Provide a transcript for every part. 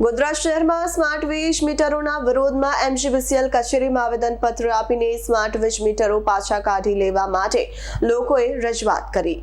ગોધરા શહેરમાં સ્માર્ટ વીજ મીટરોના વિરોધમાં એમજીવીસીએલ કચેરીમાં આવેદનપત્ર આપીને સ્માર્ટ વીજ મીટરો પાછા કાઢી લેવા માટે લોકોએ રજૂઆત કરી.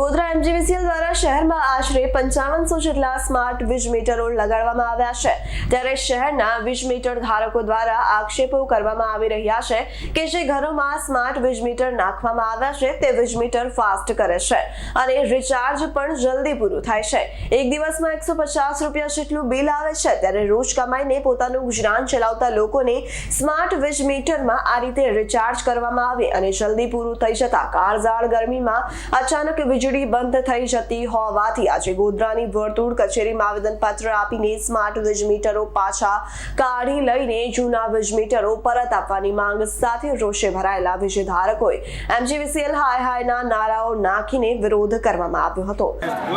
ગોધરા એમજીવીસીએલ દ્વારા શહેરમાં આશરે પંચાવનસો જેટલા સ્માર્ટ વીજ મીટરો લગાડવામાં આવ્યા છે. ત્યારે શહેરના વીજ મીટર ધારકો દ્વારા આક્ષેપો કરવામાં આવી રહ્યા છે કે જે ઘરોમાં સ્માર્ટ વીજ મીટર નાખવામાં આવ્યા છે તે વીજ મીટર ફાસ્ટ કરે છે અને રિચાર્જ પણ જલ્દી પૂરું થાય છે. એક દિવસમાં એકસો પચાસ રૂપિયા જેટલું બિલ આવે છે, ત્યારે રોજ કમાઈને પોતાનું ગુજરાન ચલાવતા લોકોને સ્માર્ટ વીજ મીટરમાં આ રીતે રિચાર્જ કરવામાં આવે અને જલ્દી પૂરું થઈ જતા કાળઝાળ ગરમીમાં અચાનક વીજળી બંધ થઈ જતી હોવાથી આજે ગોધરાની વર્તુળ કચેરીમાં આવેદનપત્ર આપીને સ્માર્ટ વીજ મીટરો પાછા કાઢી લઈને જૂના વીજ મીટરો પરત આપવાની માંગ સાથે રોષે ભરાયેલા વીજ ધારકોએ એમજીવીસીએલ હાય હાયના નારાઓ નાખીને વિરોધ કરવામાં આવ્યો હતો.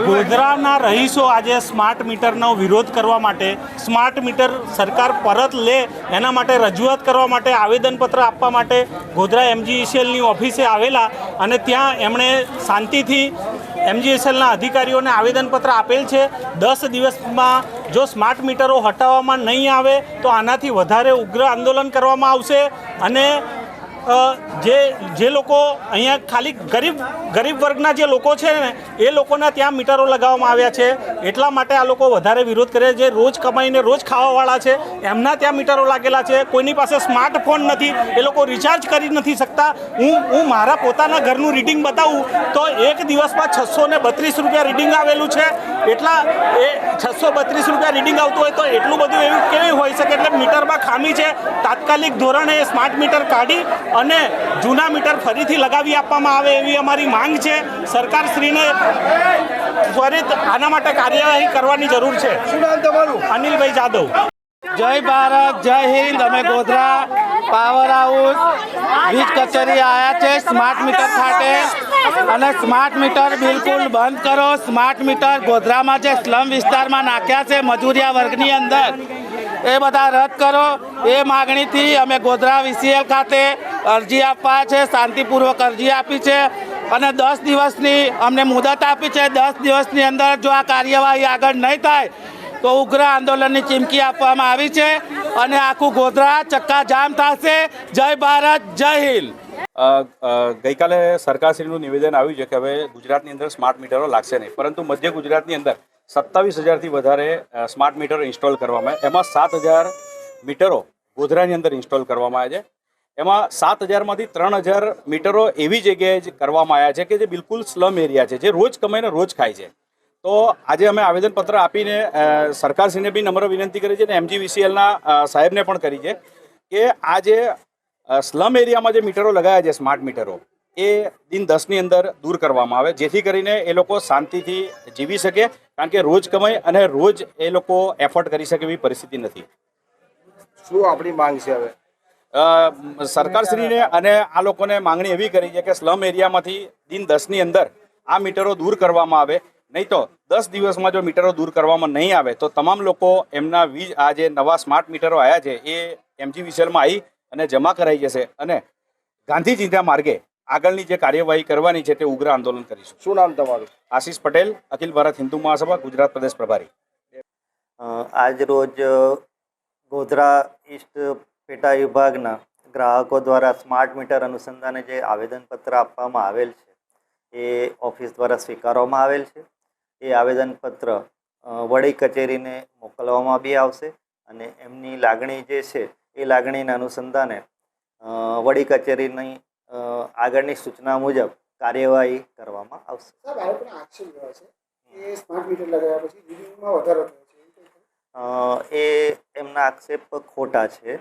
ગોધરાના રહીશો આજે સ્માર્ટ મીટરનો વિરોધ કરવા માટે સ્માર્ટ મીટર સરકાર પરત લે, એના માટે રજૂઆત કરવા માટે આવેદનપત્ર આપવા માટે ગોધરા એમજીએસએલની ઓફિસે આવેલા અને ત્યાં એમણે શાંતિથી એમજીએસએલના અધિકારીઓને આવેદનપત્ર આપેલ છે. દસ દિવસમાં જો સ્માર્ટ મીટરો હટાવવામાં નહીં આવે, તો આનાથી વધારે ઉગ્ર આંદોલન કરવામાં આવશે અને જે જે લોકો અહીંયા ખાલી ગરીબ ગરીબ વર્ગના જે લોકો છે ને, એ લોકોના ત્યાં મીટરો લગાવવામાં આવ્યા છે. એટલા માટે આ લોકો વધારે વિરોધ કરે જે રોજ કમાઈને રોજ ખાવાવાળા છે, એમના ત્યાં મીટરો લાગેલા છે. કોઈની પાસે સ્માર્ટફોન નથી, એ લોકો રિચાર્જ કરી નથી શકતા. હું હું મારા પોતાના ઘરનું રીડિંગ બતાવું તો એક દિવસમાં છસો બત્રીસ રૂપિયા રીડિંગ આવેલું છે. એટલા એ છસો બત્રીસ રૂપિયા રીડિંગ આવતું હોય તો એટલું બધું એવું કેવી હોઈ શકે? એટલે મીટરમાં ખામી છે. તાત્કાલિક ધોરણે સ્માર્ટ મીટર કાઢી અને જૂના મીટર ફરીથી લગાવી આપવામાં આવે એવી અમારી માંગ છે. સરકારશ્રીને ત્વરિત આના માટે કાર્યવાહી કરવાની જરૂર છે. શું નામ તમારું? અનિલભાઈ જાદવ. જય ભારત જય હિન્દ. અમે ગોધરા પાવર હાઉસ વીજ કચેરી આવ્યા છે સ્માર્ટ મીટર ખાતે. અને સ્માર્ટ મીટર બિલકુલ બંધ કરો. સ્માર્ટ મીટર ગોધરામાં જે સ્લમ વિસ્તારમાં નાખ્યા છે, મજૂરિયા વર્ગની અંદર. એ બધા રદ કરો. એ માગણીથી અમે ગોધરા વીસીએલ ખાતે અરજી આપવા છે, શાંતિપૂર્વક અરજી આપી છે. અને દસ દિવસની અમને મુદત આપી છે. દસ દિવસની અંદર જો આ કાર્યવાહી આગળ નહીં થાય, તો ઉગ્ર આંદોલનની ચીમકી આપવામાં આવી છે. અને આખું ગોધરા ચક્કા જામ થશે. જય ભારત, જય હિન્દ. ગઈકાલે સરકારશ્રીનું નિવેદન આવ્યું છે કે હવે ગુજરાતની અંદર સ્માર્ટ મીટરો લાગશે નહીં. પરંતુ મધ્ય ગુજરાતની અંદર સત્તાવીસ હજારથી વધારે સ્માર્ટ મીટરો ઇન્સ્ટોલ કરવામાં આવે એમાં સાત હજાર મીટરો ગોધરાની અંદર ઇન્સ્ટોલ કરવામાં આવ્યા છે. એમાં સાત હજારમાંથી ત્રણ હજાર મીટરો એવી જગ્યાએ જ કરવામાં આવ્યા છે કે જે બિલકુલ સ્લમ એરિયા છે, જે રોજ કમાઈને રોજ ખાય છે. તો આજે અમે આવેદનપત્ર આપીને સરકારશ્રીને બી નમ્ર વિનંતી કરી છે અને એમજીવીસીએલના સાહેબને પણ કરી છે કે આ જે સ્લમ એરિયામાં જે મીટરો લગાવ્યા છે સ્માર્ટ મીટરો એ દિન દસની અંદર દૂર કરવામાં આવે. જેથી કરીને એ લોકો શાંતિથી જીવી શકે કારણ કે રોજ કમાય અને રોજ એ લોકો એફર્ટ કરી શકે એવી પરિસ્થિતિ નથી. શું આપણી માંગ છે હવે? સરકારશ્રીને અને આ લોકોને માંગણી એવી કરી છે કે સ્લમ એરિયામાંથી દિન દસની અંદર આ મીટરો દૂર કરવામાં આવે. નહીં તો દસ દિવસમાં જો મીટરો દૂર કરવામાં નહીં આવે તો તમામ લોકો એમના વીજ આ જે નવા સ્માર્ટ મીટરો આવ્યા છે એ એમજી વિસલમાં આવી અને જમા કરાઈ જશે અને ગાંધીજીના માર્ગે આગળની જે કાર્યવાહી કરવાની છે તે ઉગ્ર આંદોલન કરીશું. શું નામ તમારું? આશીષ પટેલ અખિલ ભારત હિન્દુ મહાસભા ગુજરાત પ્રદેશ પ્રભારી. આજ રોજ ગોધરા ઈસ્ટ પેટા વિભાગના ગ્રાહકો દ્વારા સ્માર્ટ મીટર અનુસંધાને જે આવેદનપત્ર આપવામાં આવેલ છે એ ઓફિસ દ્વારા સ્વીકારવામાં આવેલ છે. એ આવેદનપત્ર વડી કચેરીને મોકલવામાં બી આવશે અને એમની લાગણી જે છે એ લાગણીના અનુસંધાને વડી કચેરીની આગળની સૂચના મુજબ કાર્યવાહી કરવામાં આવશે. સાહેબ આ આક્ષેપ એવા છે કે સ્માર્ટ મીટર લગાવ્યા પછી રીડિંગમાં વધારો થયો છે એવું કંઈ ખરું? અ, એ એમના આક્ષેપ ખોટા છે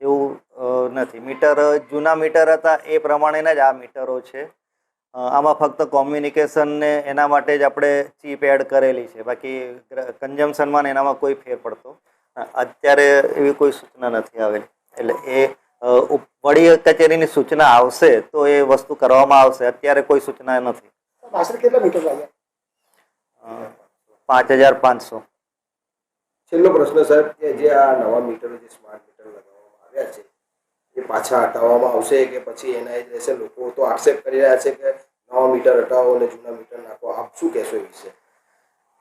એવું નથી. મીટર જૂના મીટર હતા એ પ્રમાણેના જ આ મીટરો છે. આમાં ફક્ત કોમ્યુનિકેશનને એના માટે જ આપણે ચીપ એડ કરેલી છે. બાકી કન્ઝમ્પશનમાં એનામાં કોઈ ફેર પડતો અત્યારે એવી કોઈ સૂચના નથી આવેલી. એટલે એ વડી કચેરીની સૂચના આવશે તો એ વસ્તુ કરવામાં આવશે. અત્યારે કોઈ સૂચના નથી. પાંચ હજાર પાંચસો. છેલ્લો પ્રશ્ન સાહેબ કે જે આ નવા મીટરો જે સ્માર્ટ મીટર લગાવવામાં આવ્યા છે એ પાછા હટાવવામાં આવશે કે પછી એના એ રહેશે લોકો તો આક્ષેપ કરી રહ્યા છે કે નવા મીટર હટાવો અને જૂના મીટર નાખો. આપ શું કહેશો એ વિશે?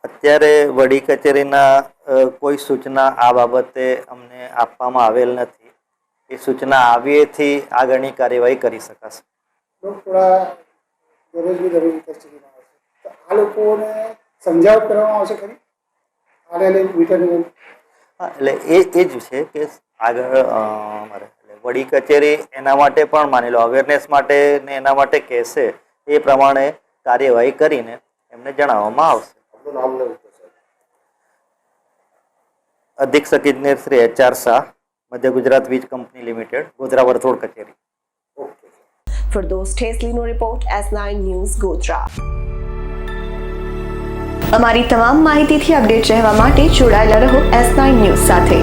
અત્યારે વડી કચેરીના કોઈ સૂચના આ બાબતે અમને આપવામાં આવેલ નથી. એ સૂચના આવીએથી આગળની કાર્યવાહી કરી શકાશે. આ લોકોને સમજાવટ કરવામાં આવશે ખરી? આને લઈને હા એટલે એ એ જ છે કે આગળ મારે વડી કચેરી એના માટે પણ માની લો અવેરનેસ માટે ને એના માટે કહેશે એ પ્રમાણે કાર્યવાહી કરીને એમને જણાવવામાં આવશે. અધિક્ષક ઇજનેર શ્રી એચઆર શાહ મધ્ય ગુજરાત વીજ કંપની લિમિટેડ ગોધરા વર્તોળ કચેરી. Okay. Firdaus ઠેસલીનો report S nine news Godhra અમારી તમામ માહિતીથી અપડેટ રહેવા માટે જોડાયેલા રહો એસ નાઇન ન્યૂઝ સાથે.